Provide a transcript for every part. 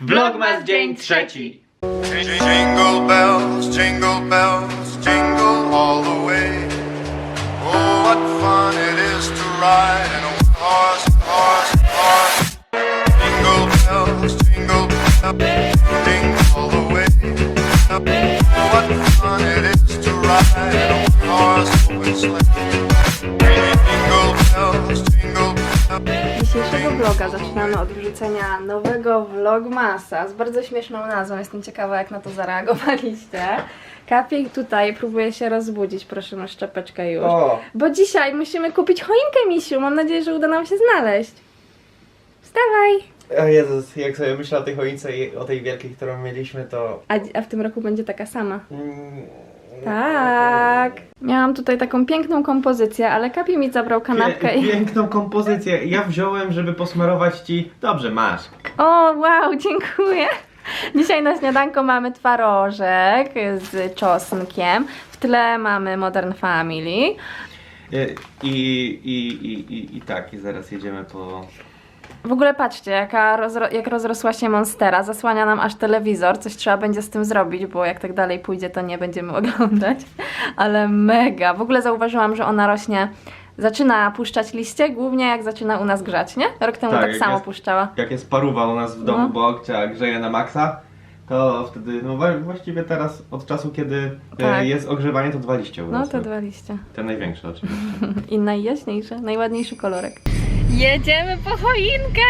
Vlogmas dzień trzeci. Jingle bells, jingle bells, jingle all the way. Oh, what fun it is to ride in a horse, horse, horse. Jingle bells, jingle bells, jingle all the way. What fun it is to ride in a horse open sleigh. Jingle bells, jingle bells. Dzisiejszego vloga zaczynamy od wrzucenia nowego vlogmasa z bardzo śmieszną nazwą. Jestem ciekawa, jak na to zareagowaliście. Kapiek tutaj próbuje się rozbudzić, proszę na szczepeczkę już. O. Bo dzisiaj musimy kupić choinkę, misiu. Mam nadzieję, że uda nam się znaleźć. Wstawaj! O Jezus, jak sobie myślę o tej choince i o tej wielkiej, którą mieliśmy, to... A, a w tym roku będzie taka sama. Mm, Tak. Miałam tutaj taką piękną kompozycję, ale Kapi mi zabrał kanapkę i... Piękną kompozycję. Ja wziąłem, żeby posmarować ci... Dobrze, masz. O, wow, dziękuję. Dzisiaj na śniadanko mamy twarożek z czosnkiem. W tle mamy Modern Family. I, i, i, i, i, i tak, i zaraz jedziemy po... W ogóle patrzcie, jaka rozro- jak rozrosła się monstera. Zasłania nam aż telewizor. Coś trzeba będzie z tym zrobić, bo jak tak dalej pójdzie, to nie będziemy oglądać. Ale mega. W ogóle zauważyłam, że ona rośnie. Zaczyna puszczać liście, głównie jak zaczyna u nas grzać, nie? Rok temu Tak, tak, samo jest- puszczała. Jak jest paruwa u nas w domu, No. bo Okcia grzeje na maksa, to wtedy, no właściwie teraz, od czasu kiedy Tak. e, jest ogrzewanie, to dwa liście No urosły. to dwa liście. Te największe oczywiście. I najjaśniejsze, najładniejszy kolorek. Jedziemy po choinkę!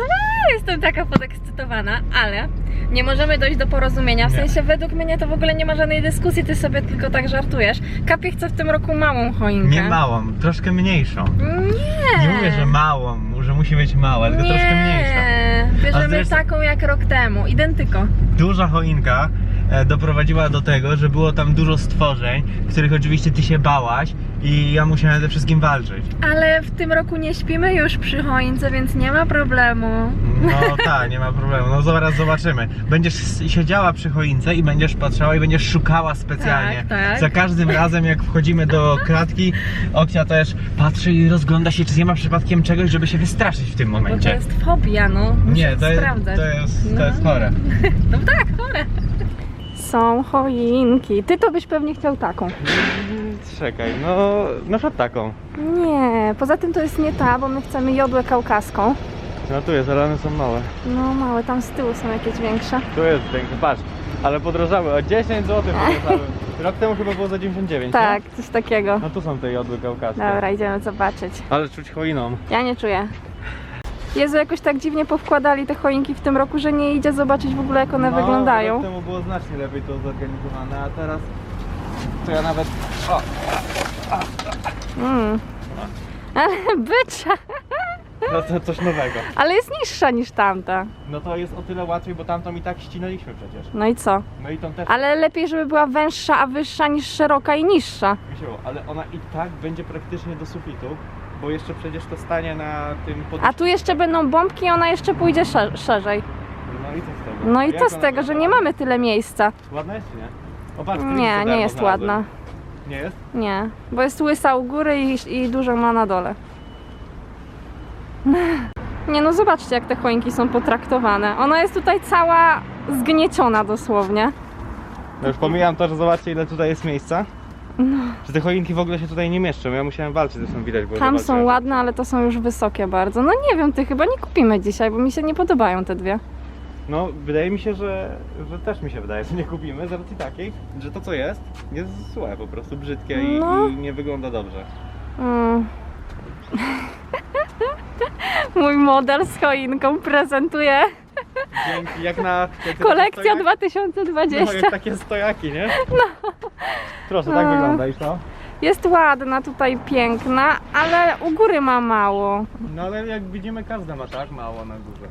Uuu, Jestem taka podekscytowana, ale nie możemy dojść do porozumienia. W sensie według mnie to w ogóle nie ma żadnej dyskusji, ty sobie tylko tak żartujesz. Kapie chce w tym roku małą choinkę. Nie małą, troszkę mniejszą. Nie. Nie mówię, że małą, że musi być mała, tylko troszkę mniejsza. Nie, A bierzemy zresztą- taką jak rok temu, identyko. Duża choinka e, doprowadziła do tego, że było tam dużo stworzeń, których oczywiście ty się bałaś i ja musiałem ze wszystkim walczyć. Ale w tym roku nie śpimy już przy choince, więc nie ma problemu. No tak, nie ma problemu. No zaraz zobaczymy. Będziesz siedziała przy choince i będziesz patrzała i będziesz szukała specjalnie. Tak, tak. Za każdym razem jak wchodzimy do klatki, Okcia też patrzy i rozgląda się, czy nie ma przypadkiem czegoś, żeby się wystraszyć w tym Bo to momencie. jest fobia, no. Muszę Nie, to jest, sprawdzać. to jest, to No. jest chore. No tak, chore. Są choinki. Ty to byś pewnie chciał taką. Czekaj, no na przykład taką. Nie, poza tym to jest nie ta, bo my chcemy jodłę kaukaską. No tu jest, ale one są małe. No małe, tam z tyłu są jakieś większe. Tu jest większy, patrz. Ale podrożały o 10 zł podrożały. Rok temu chyba było za 99, Tak, coś takiego. No tu są te jodły kaukaskie. Dobra, idziemy zobaczyć. Ale czuć choiną. Ja nie czuję. Jezu, jakoś tak dziwnie powkładali te choinki w tym roku, że nie idzie zobaczyć w ogóle jak one no, wyglądają. Rok temu było znacznie lepiej to zorganizowane, a teraz to ja nawet... O, Mm. Ale bycza, no to coś nowego. ale jest niższa niż tamta. No to jest o tyle łatwiej, bo tamtą i tak ścinaliśmy przecież. No i co? No i tą też Ale lepiej, żeby była węższa, a wyższa niż szeroka i niższa. Misiu, ale ona i tak będzie praktycznie do sufitu, bo jeszcze przecież to stanie na tym pod... A tu jeszcze będą bombki i ona jeszcze pójdzie szer- szerzej. No i co z tego? No i Jak co z tego, że nie mamy tyle miejsca? Ładna jest nie? O, patrz, Chris Nie, nie jest ładna. Nie jest? Nie, bo jest łysa u góry i, i dużo ma na dole. Nie no, zobaczcie jak te choinki są potraktowane. Ona jest tutaj cała zgnieciona dosłownie. No już pomijam to, że zobaczcie ile tutaj jest miejsca. Że te choinki w ogóle się tutaj nie mieszczą. Ja musiałem walczyć, zresztą widać było. że Tam są walczyłem. ładne, ale to są już wysokie bardzo. No nie wiem, ty chyba nie kupimy dzisiaj, bo mi się nie podobają te dwie. No, wydaje mi się, że, że też mi się wydaje, że nie kupimy z racji takiej, że to co jest, jest złe po prostu, brzydkie i, No. i nie wygląda dobrze. Mm. Mój model z choinką prezentuje Dzięki, jak na... Jak na kolekcja stojaki- 2020. No, jak takie stojaki, nie? No. Proszę, tak No. wygląda i co? Jest ładna, tutaj piękna, ale u góry ma mało. No ale jak widzimy, każda ma tak mało na górze.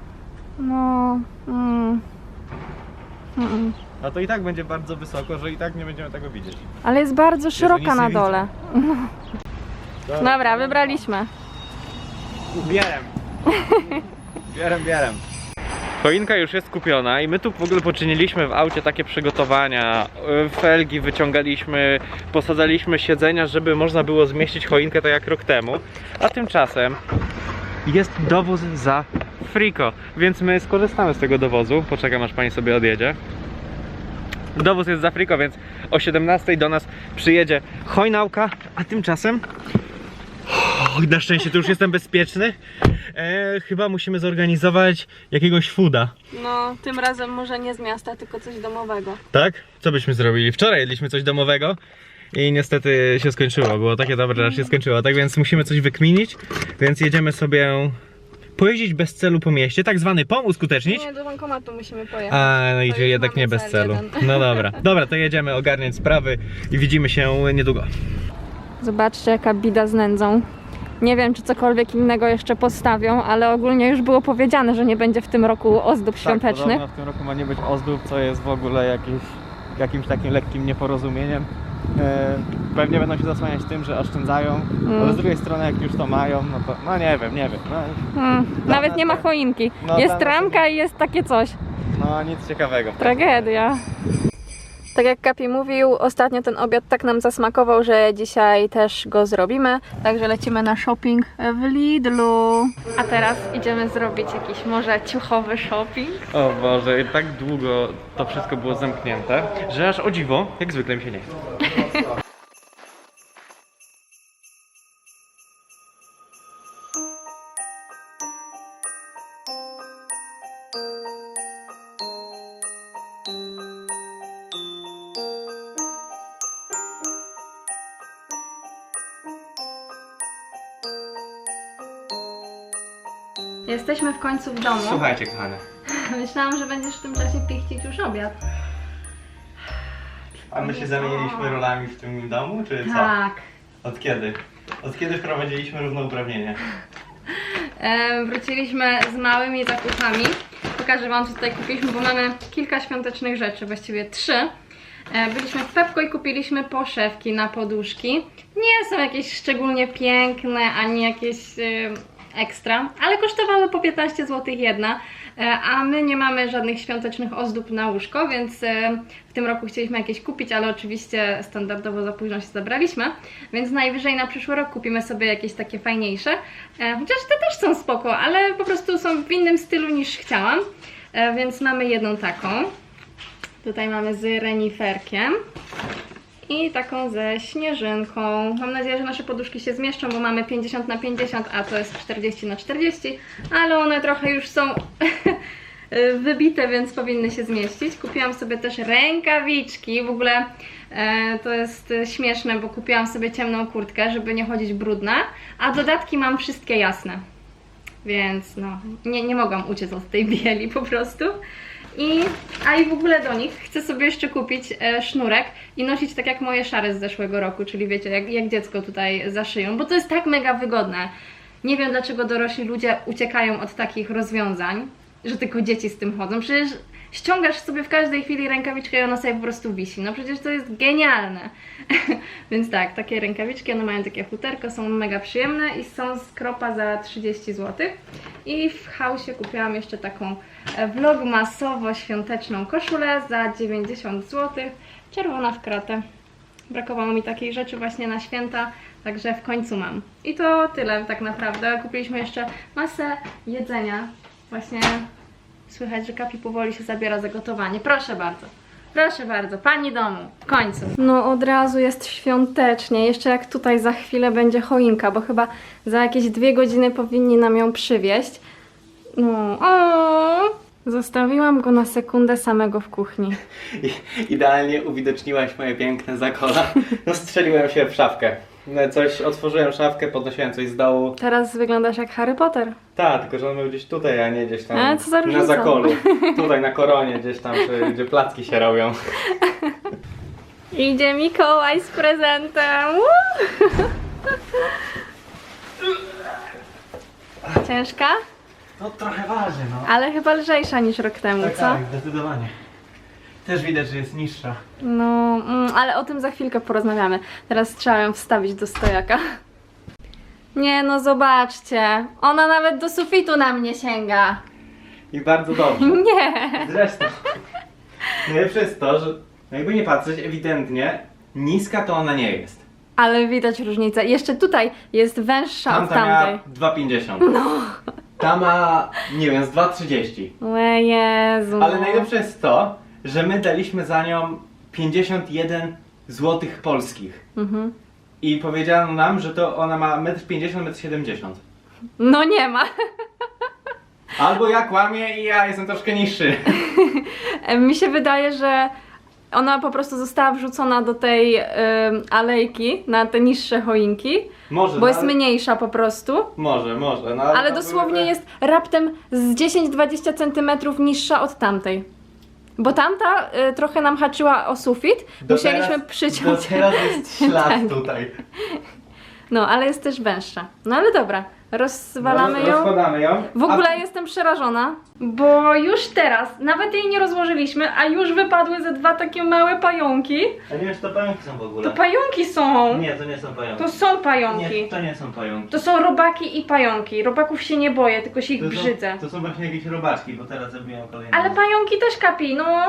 No. Mm. Mm. A to i tak będzie bardzo wysoko, że i tak nie będziemy tego widzieć. Ale jest bardzo szeroka nic na nie dole. Dobra, wybraliśmy. Bierem. Bierem, bierem. Choinka już jest kupiona i my tu w ogóle poczyniliśmy w aucie takie przygotowania. Y, Felgi wyciągaliśmy, posadzaliśmy siedzenia, żeby można było zmieścić choinkę tak jak rok temu. A tymczasem jest dowóz za friko, więc my skorzystamy z tego dowozu. Poczekam aż pani sobie odjedzie. Dowóz jest za friko, więc o 17 do nas przyjedzie hojnałka, a tymczasem na szczęście tu już jestem bezpieczny. E, chyba musimy zorganizować jakiegoś fooda. No, tym razem może nie z miasta, tylko coś domowego. Tak? Co byśmy zrobili? Wczoraj jedliśmy coś domowego i niestety się skończyło. Było takie dobre, że się skończyło. Tak więc musimy coś wykminić, więc jedziemy sobie pojeździć bez celu po mieście, tak zwany pomóż skutecznić. Nie, do bankomatu musimy pojechać. A, no idzie jednak nie bez cel celu. jeden. No dobra. Dobra, to jedziemy ogarniać sprawy i widzimy się niedługo. Zobaczcie, jaka bida z nędzą. Nie wiem, czy cokolwiek innego jeszcze postawią, ale ogólnie już było powiedziane, że nie będzie w tym roku ozdób świątecznych. Tak, w tym roku ma nie być ozdób, co jest w ogóle jakieś, jakimś takim lekkim nieporozumieniem. E, pewnie będą się zasłaniać tym, że oszczędzają, ale z drugiej strony jak już to mają, no to no nie wiem, nie wiem. No, Hmm, nawet nas nie ma to- choinki. no, jest nas ramka i jest takie coś. no nic ciekawego. Tragedia. Tak jak Kapi mówił, ostatnio ten obiad tak nam zasmakował, że dzisiaj też go zrobimy. Także lecimy na shopping w Lidlu. A teraz idziemy zrobić jakiś może ciuchowy shopping. O Boże, i tak długo to wszystko było zamknięte, że aż o dziwo, jak zwykle mi się nie chce. Jesteśmy w końcu w domu. Słuchajcie kochane, Myślałam, że będziesz w tym czasie pichcić już obiad. a my się zamieniliśmy rolami w tym domu, czy co? Tak. Od kiedy? Od kiedy wprowadziliśmy równouprawnienie? E, wróciliśmy z małymi zakupami. Pokażę Wam, co tutaj kupiliśmy, bo mamy kilka świątecznych rzeczy, właściwie trzy. E, byliśmy w Pepko i kupiliśmy poszewki na poduszki. Nie są jakieś szczególnie piękne, ani jakieś e, ekstra, ale kosztowały po 15 zł jedna. E, a my nie mamy żadnych świątecznych ozdób na łóżko, więc e, w tym roku chcieliśmy jakieś kupić, ale oczywiście standardowo za późno się zabraliśmy, więc najwyżej na przyszły rok kupimy sobie jakieś takie fajniejsze. E, Chociaż te też są spoko, ale po prostu są w innym stylu niż chciałam, więc mamy jedną taką. Tutaj mamy z reniferkiem i taką ze śnieżynką. Mam nadzieję, że nasze poduszki się zmieszczą, bo mamy 50 na 50, a to jest 40 na 40, ale one trochę już są wybite, więc powinny się zmieścić. Kupiłam sobie też rękawiczki. W ogóle e, to jest śmieszne, bo kupiłam sobie ciemną kurtkę, żeby nie chodzić brudna, a dodatki mam wszystkie jasne. Więc no, nie, nie mogłam uciec od tej bieli po prostu. I, a i w ogóle do nich chcę sobie jeszcze kupić e, sznurek i nosić tak jak moje szary z zeszłego roku, czyli wiecie, jak, jak dziecko tutaj za szyją, bo to jest tak mega wygodne. Nie wiem dlaczego dorośli ludzie uciekają od takich rozwiązań, że tylko dzieci z tym chodzą. Przecież ściągasz sobie w każdej chwili rękawiczkę i ona sobie po prostu wisi. No przecież to jest genialne. Więc tak, takie rękawiczki, one mają takie futerko, są mega przyjemne i są z kropa za 30 zł. I w hausie kupiłam jeszcze taką e, vlogmasowo-świąteczną koszulę za 90 zł. Czerwona w kratę. Brakowało mi takiej rzeczy właśnie na święta, także w końcu mam. I to tyle tak naprawdę. Kupiliśmy jeszcze masę jedzenia. Właśnie słychać, że Kapi powoli się zabiera za gotowanie. Proszę bardzo. Proszę bardzo, pani domu, w końcu. No od razu jest świątecznie, jeszcze jak tutaj za chwilę będzie choinka, bo chyba za jakieś dwie godziny powinni nam ją przywieźć. No, o, Zostawiłam go na sekundę samego w kuchni. Idealnie uwidoczniłaś moje piękne zakola. No strzeliłem się w szafkę. No, Coś, otworzyłem szafkę, podnosiłem coś z dołu. Teraz wyglądasz jak Harry Potter. Tak, tylko że on był gdzieś tutaj, a nie gdzieś tam A, co za na różnica? zakolu. Tutaj na koronie gdzieś tam, czy, gdzie placki się robią. Idzie Mikołaj z prezentem. Woo! Ciężka? No trochę waży, no. Ale chyba lżejsza niż rok temu, Tak, co? tak, zdecydowanie. Też widać, że jest niższa. No, mm, ale o tym za chwilkę porozmawiamy. Teraz trzeba ją wstawić do stojaka. Nie no, zobaczcie. Ona nawet do sufitu na mnie sięga. I bardzo dobrze. Nie. Zresztą. Najlepsze jest to, że jakby nie patrzeć, ewidentnie niska to ona nie jest. Ale widać różnicę. Jeszcze tutaj jest węższa od tamtej. 2,50. No. Ta ma, nie wiem, z 2,30. O Jezu. Ale najlepsze jest to, że my daliśmy za nią 51 złotych polskich. Mhm. I powiedziano nam, że to ona ma 1,50 m, 1,70 m. No nie ma. Albo ja kłamię i ja jestem troszkę niższy. Mi się wydaje, że ona po prostu została wrzucona do tej ym, alejki na te niższe choinki, Może, bo no, jest ale- mniejsza po prostu. Może, może. No, Ale to dosłownie jest raptem z 10-20 cm niższa od tamtej. Bo tamta y, trochę nam haczyła o sufit, Do musieliśmy teraz- przyciąć. Do teraz jest ślad Tak. tutaj. No, ale jest też węższa. No ale dobra, rozwalamy Roz- ją. Rozkładamy ją. W ogóle jestem przerażona, bo już teraz, nawet jej nie rozłożyliśmy, a już wypadły ze dwa takie małe pająki. A nie wiem, czy to pająki są w ogóle. To pająki są! Nie, to nie są pająki. To są pająki. Nie, to nie są pająki. To są robaki i pająki. Robaków się nie boję, tylko się ich To brzydzę. Są, to są właśnie jakieś robaczki, bo teraz zabiję kolejną. Ale pająki też kapi, no.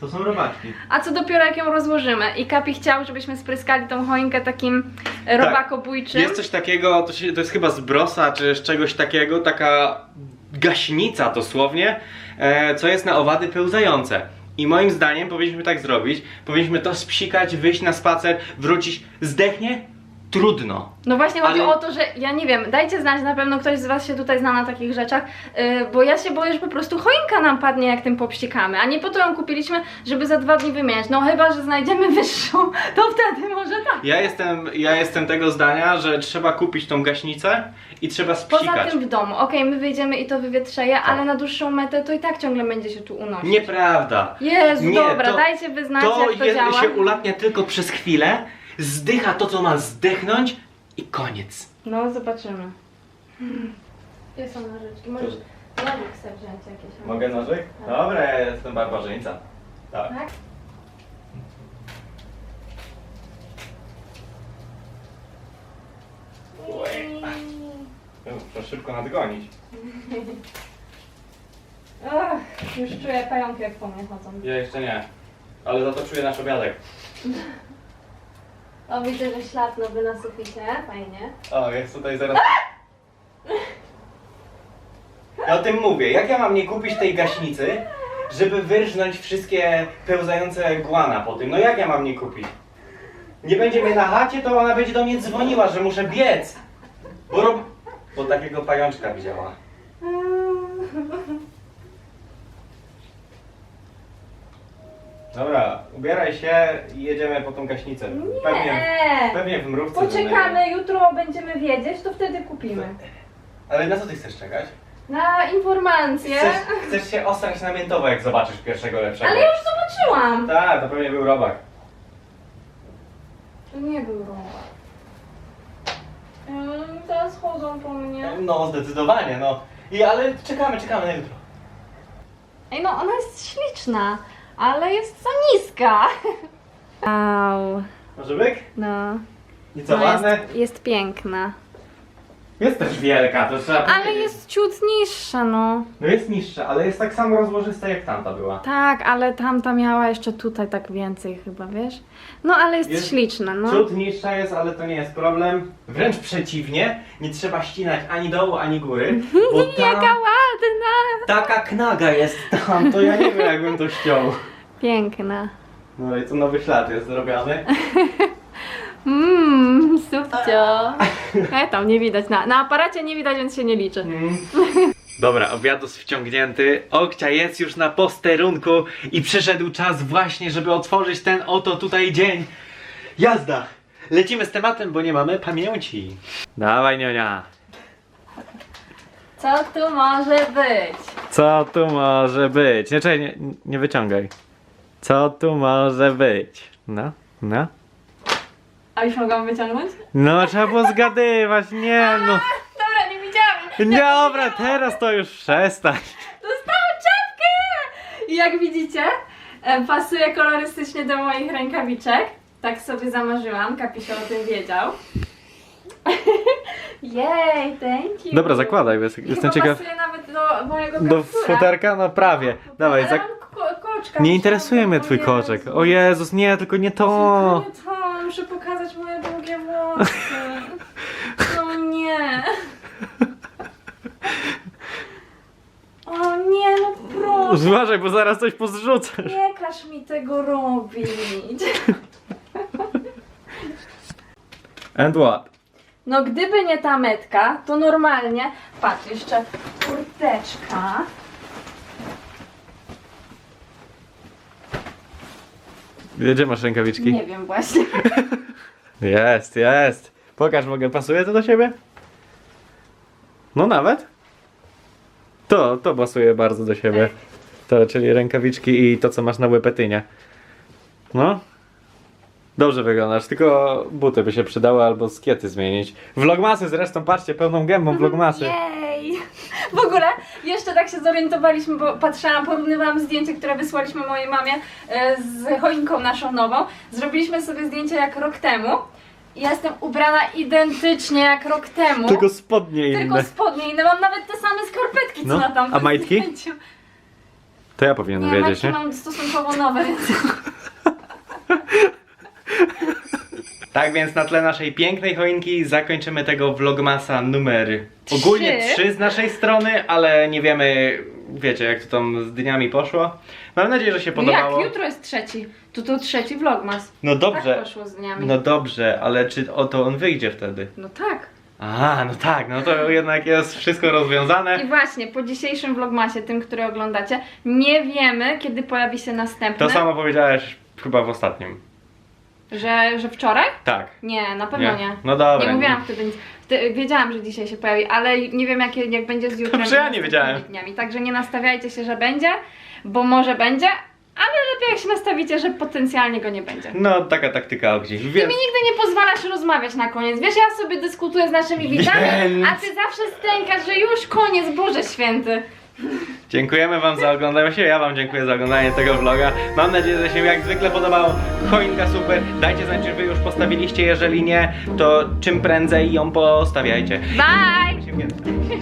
To są robaczki. A co dopiero jak ją rozłożymy? I Kapi chciał, żebyśmy spryskali tą choinkę takim e, robakobójczym. Jest coś takiego, to, się, to jest chyba z brosa, czy z czegoś takiego, taka gaśnica dosłownie, e, co jest na owady pełzające. I moim zdaniem powinniśmy tak zrobić, powinniśmy to spsikać, wyjść na spacer, wrócić, zdechnie? Trudno. No właśnie chodzi Ale- o to, że ja nie wiem, dajcie znać, na pewno ktoś z was się tutaj zna na takich rzeczach, yy, bo ja się boję, że po prostu choinka nam padnie jak tym popsikamy, a nie po to ją kupiliśmy, żeby za dwa dni wymieniać. No chyba, że znajdziemy wyższą, to wtedy może tak. Ja jestem, ja jestem tego zdania, że trzeba kupić tą gaśnicę i trzeba Poza spsikać. tym w domu, okej, my wyjdziemy i to wywietrzeje, ale na dłuższą metę to i tak ciągle będzie się tu unosić. Nieprawda. Jezu, Nie, dobra, to- dajcie wyznać To, jak to je, działa. się ulatnia tylko przez chwilę, zdycha to, co ma zdechnąć i koniec. No, zobaczymy. Gdzie są nożyczki? Możesz nożyk sobie wziąć jakieś. Mogę nożyk? Dobra, ja jestem barbarzyńca. Tak. Tak? Muszę szybko nadgonić. Ach, już czuję pająki jak po mnie chodzą. Ja jeszcze nie. Ale za to czuję nasz obiadek. O, widzę, że ślad nowy na suficie, fajnie. O, jest tutaj zaraz... Ja o tym mówię. Jak ja mam nie kupić tej gaśnicy, żeby wyrżnąć wszystkie pełzające głana po tym? No jak ja mam nie kupić? Nie będzie mnie na chacie, to ona będzie do mnie dzwoniła, że muszę biec. Bo, rob... Bo takiego pajączka widziała. Dobra, ubieraj się i jedziemy po tą gaśnicę. Pewnie, Nie! pewnie w mrówce. Poczekamy, jutro będziemy wiedzieć, to wtedy kupimy. Ale na co ty chcesz czekać? Na informacje. Chcesz, chcesz się ostrać namiętowo, jak zobaczysz pierwszego lepszego. Ale ja już zobaczyłam. Tak, to pewnie był robak. To nie był robak. Mm, Teraz chodzą po mnie. No, zdecydowanie, no. I ale czekamy, czekamy na jutro. Ej, no ona jest śliczna, ale jest za niska. Wow, Może byk? no. I co, no ładne? jest, jest piękna. Jest też wielka, to trzeba Ale powiedzieć. jest ciut niższa, no. No jest niższa, ale jest tak samo rozłożysta jak tamta była. Tak, ale tamta miała jeszcze tutaj tak więcej chyba, wiesz? No ale jest, Jest śliczna, no. Ciut niższa jest, ale to nie jest problem. Wręcz przeciwnie, nie trzeba ścinać ani dołu, ani góry. Jaka ładna! Taka knaga jest tam, to ja nie wiem jakbym to ściął. Piękna. No i to nowy ślad jest zrobiony. Mmm, subcio. E, tam nie widać, na, na aparacie nie widać, więc się nie liczy. Dobra, obiadus wciągnięty. Okcia jest już na posterunku i przyszedł czas właśnie, żeby otworzyć ten oto tutaj dzień. Jazda! Lecimy z tematem, bo nie mamy pamięci. Dawaj, nionia. Co tu może być? Co tu może być? Nie, czekaj, nie, nie wyciągaj. Co tu może być? No, no. A już mogłam wyciągnąć? No, trzeba było zgadywać, nie no. Dobra, nie widziałam. Dobra, teraz to już przestań. Dostałam czapkę! I jak widzicie, e, pasuje kolorystycznie do moich rękawiczek. Tak sobie zamarzyłam, Kapisio o tym wiedział. Jej, thank you. Dobra, zakładaj, bo jest- jestem ciekaw. pasuje nawet do mojego Do kaptura. futerka? No prawie. Dawaj, Ale zak... mam ko- koczka Nie interesuje mnie twój koczek. O Jezus, nie, tylko nie to. Nie to, muszę pokazać. proszę. No nie. O nie, no proszę. Uważaj, bo zaraz coś pozrzucasz. Nie każ mi tego robić. And what? No gdyby nie ta metka, to normalnie, patrz, jeszcze kurteczka. Gdzie masz rękawiczki? Nie wiem właśnie. Jest, jest. Pokaż, mogę, pasuje to do siebie? No nawet. To, to pasuje bardzo do siebie. To, czyli rękawiczki i to, co masz na łepetynie. No. Dobrze wyglądasz, tylko buty by się przydały albo skiety zmienić. Vlogmasy zresztą, patrzcie, pełną gębą vlogmasy. Jej! W ogóle jeszcze tak się zorientowaliśmy, bo patrzyłam, porównywałam zdjęcie, które wysłaliśmy mojej mamie e, z choinką naszą nową. Zrobiliśmy sobie zdjęcie jak rok temu. Ja jestem ubrana identycznie jak rok temu. Tylko spodnie inne. Tylko spodnie inne. Mam nawet te same skarpetki, co No, na tamtym a majtki? zdjęciu. To ja powinienem Nie, wiedzieć, majtki nie? mam stosunkowo nowe, więc... Tak więc na tle naszej pięknej choinki zakończymy tego vlogmasa numer ogólnie Trzy. trzy z naszej strony, ale nie wiemy, wiecie jak to tam z dniami poszło. Mam nadzieję, że się podobało. Jak? Jutro jest trzeci. Tu to trzeci vlogmas. No Tak dobrze, poszło z dniami. no dobrze, ale czy o to on wyjdzie wtedy? no tak. A, no tak, no to jednak jest wszystko rozwiązane. I właśnie, po dzisiejszym vlogmasie, tym, który oglądacie, nie wiemy, kiedy pojawi się następny. To samo powiedziałeś chyba w ostatnim. Że, że wczoraj? Tak. Nie, na pewno nie. No dobra. Nie mówiłam wtedy nic. Wtedy, wiedziałam, że dzisiaj się pojawi, ale nie wiem jak, jak będzie z jutrem. Dobrze, ja nie wiedziałem. Dniami. Także nie nastawiajcie się, że będzie, bo może będzie, ale lepiej jak się nastawicie, że potencjalnie go nie będzie. No taka taktyka ogzi. Ty Więc mi nigdy nie pozwalasz rozmawiać na koniec. Wiesz, ja sobie dyskutuję z naszymi widzami, Więc- a ty zawsze stękasz, że już koniec, Boże Święty. Dziękujemy wam za oglądanie się, ja wam dziękuję za oglądanie tego vloga. Mam nadzieję, że się jak zwykle podobało. Choinka super. Dajcie znać, czy wy już postawiliście, jeżeli nie, to czym prędzej ją postawiajcie. Bye!